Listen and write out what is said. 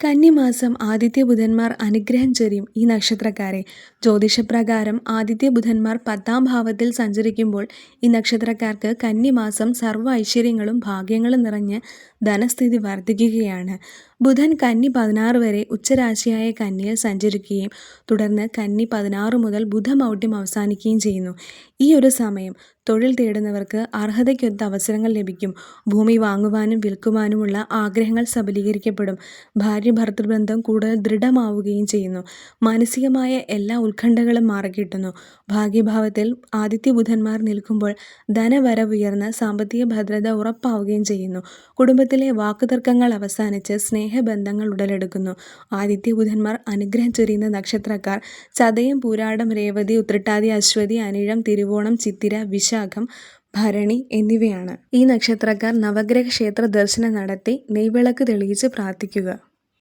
കന്നിമാസം ആദിത്യ ബുധന്മാർ അനുഗ്രഹം ചൊരിയും ഈ നക്ഷത്രക്കാരെ. ജ്യോതിഷപ്രകാരം ആദിത്യ ബുധന്മാർ പത്താം ഭാവത്തിൽ സഞ്ചരിക്കുമ്പോൾ ഈ നക്ഷത്രക്കാർക്ക് കന്നിമാസം സർവ ഐശ്വര്യങ്ങളും ഭാഗ്യങ്ങളും നിറഞ്ഞ് ധനസ്ഥിതി വർദ്ധിക്കുകയാണ് ബുധൻ കന്നി പതിനാറ് വരെ ഉച്ചരാശിയായ കന്നിയിൽ സഞ്ചരിക്കുകയും തുടർന്ന് കന്നി പതിനാറ് മുതൽ ബുധമൗഢ്യം അവസാനിക്കുകയും ചെയ്യുന്നു. ഈ ഒരു സമയം തൊഴിൽ തേടുന്നവർക്ക് അർഹതയ്ക്കൊത്ത അവസരങ്ങൾ ലഭിക്കും. ഭൂമി വാങ്ങുവാനും വിൽക്കുവാനുമുള്ള ആഗ്രഹങ്ങൾ സബലീകരിക്കപ്പെടും. ഭാര്യ ഭർത്തൃബന്ധം കൂടുതൽ ദൃഢമാവുകയും ചെയ്യുന്നു. മാനസികമായ എല്ലാ ഉത്കണ്ഠകളും മാറിക്കിട്ടുന്നു. ഭാഗ്യഭാവത്തിൽ ആദിത്യ ബുധന്മാർ നിൽക്കുമ്പോൾ ധനവരവ് ഉയർന്ന് സാമ്പത്തിക ഭദ്രത ഉറപ്പാവുകയും ചെയ്യുന്നു. കുടുംബത്തിലെ വാക്കുതർക്കങ്ങൾ അവസാനിച്ച് സ്നേഹബന്ധങ്ങൾ ഉടലെടുക്കുന്നു. ആദിത്യ ബുധന്മാർ അനുഗ്രഹം ചൊരിയുന്ന നക്ഷത്രക്കാർ. ചതയം പൂരാടം രേവതി ഉത്രട്ടാതി അശ്വതി അനിഴം തിരുവോണം ചിത്തിര വിശാഖം ഭരണി എന്നിവയാണ്. ഈ നക്ഷത്രക്കാർ നവഗ്രഹ ക്ഷേത്ര ദർശനം നടത്തി നെയ്വിളക്ക് തെളിയിച്ച് പ്രാർത്ഥിക്കുക.